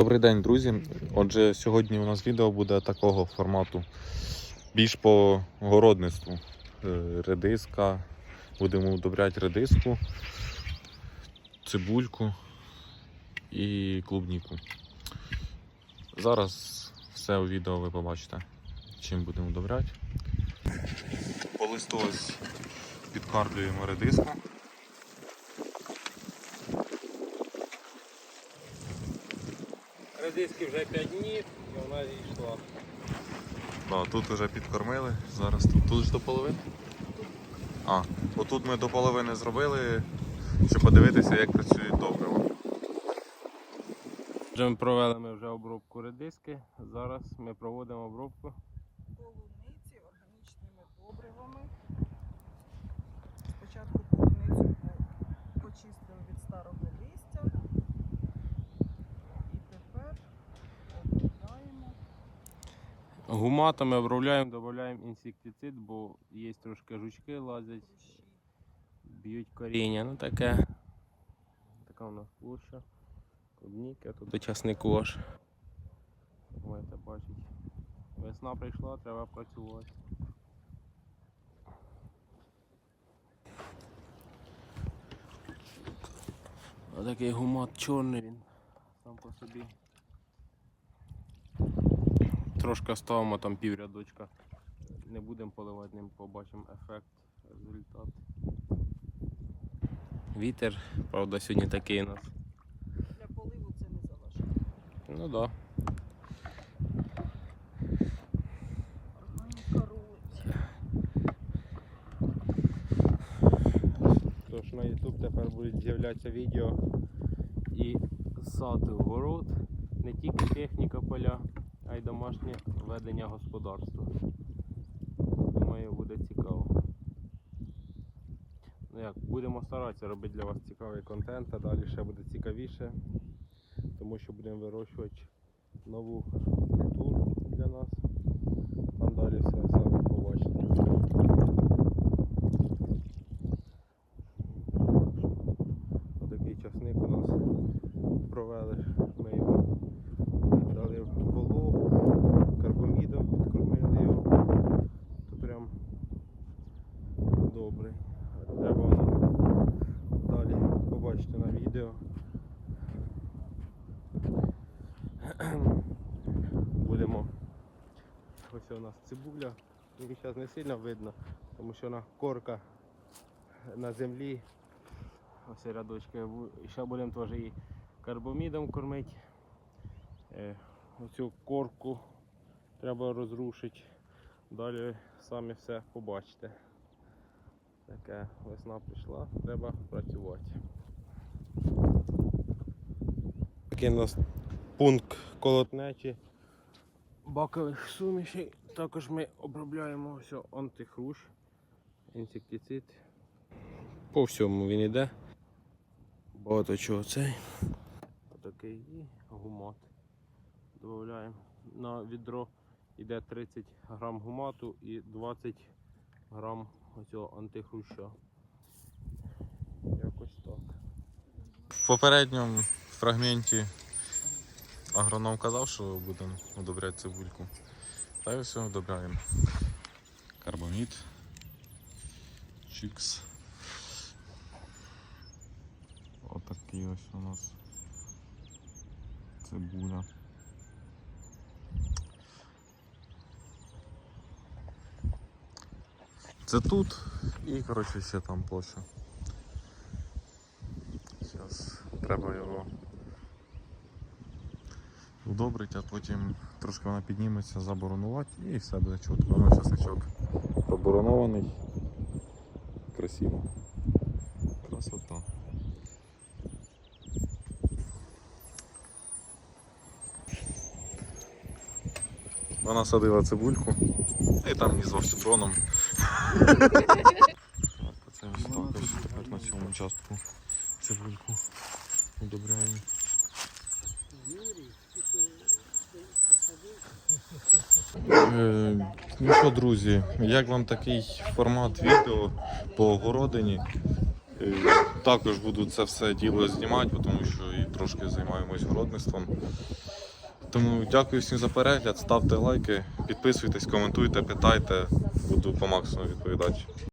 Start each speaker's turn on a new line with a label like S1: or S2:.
S1: Добрий день, друзі. Отже, сьогодні у нас відео буде такого формату. Більш по городництву. Е, Редиска. Будемо удобряти редиску, цибульку і клубніку. Зараз все у відео ви побачите, чим будемо удобряти. По листу ось підкармлюємо редиску.
S2: Радиски вже 5 днів і вона зійшла.
S1: Да, тут вже підкормили, зараз тут, тут ж до половини. А, отут ми до половини зробили, щоб подивитися, як працює добриво.
S2: Вже ми провели ми вже обробку редиски. Зараз ми проводимо обробку.
S3: полуниці органічними добривами. Спочатку полуницю по- почистили від старого листя. І тепер обробляємо.
S2: Гуматами обробляємо, додаємо інсектицид, бо є трошки жучки лазять, б'ють коріння. Ну таке. Така у нас площа. Клубніка, тут часнику аж. Можете бачити. Весна прийшла, треба працювати. Отакий гумат чорний він сам по собі. Трошки ставимо там пів рядочка. Не будемо поливати ним, побачимо ефект, результат. Вітер, правда, сьогодні такий у нас.
S3: Для поливу це не заважає.
S2: Ну так. Да. Тож на YouTube тепер будуть з'являтися відео і сад город, не тільки техніка поля, а й домашнє ведення господарства. Думаю, буде цікаво. Ну як, будемо старатися робити для вас цікавий контент, а далі ще буде цікавіше, тому що будемо вирощувати нову культуру для нас. Там далі все самі побачите. Отакий часник у нас провели. Ми його дали вологу, карбомідом, підкормили його. То прям добрий. Треба воно далі побачити на відео. Будемо. Ось у нас цибуля. Її зараз не сильно видно, тому що вона корка на землі. Ось рядочки. Ще будемо теж її карбомідом кормити. Е, Оцю корку треба розрушити. Далі самі все побачите. Така весна прийшла, треба працювати. Такий у нас пункт колотнечі бакових сумішей. Також ми обробляємо все антихрущ, інсектицид. По всьому він іде. Багато чого цей. Отакий і гумат. Додаємо. На відро йде 30 грам гумату і 20 грам оцього антихруща. Якось так.
S1: В попередньому фрагменті агроном казав, що будемо удобряти цибульку. Та й все удобряємо. Карбамід. Чікс. Отакий ось у нас цибуля. Це тут і коротше ще там площа. Зараз треба його удобрити, а потім трошки вона підніметься, заборонувати і все буде чітко. Воно часничок поборонований. Красиво. Красота. Вона садила цибульку і там ні з вовсюброном. Це ось також тепер на цьому участку цибульку удобряємо. Е, Ну що, друзі, як вам такий формат відео по огородині? Е, Також буду це все діло знімати, тому що і трошки займаємось городництвом. Тому дякую всім за перегляд, ставте лайки, підписуйтесь, коментуйте, питайте, буду по максимуму відповідати.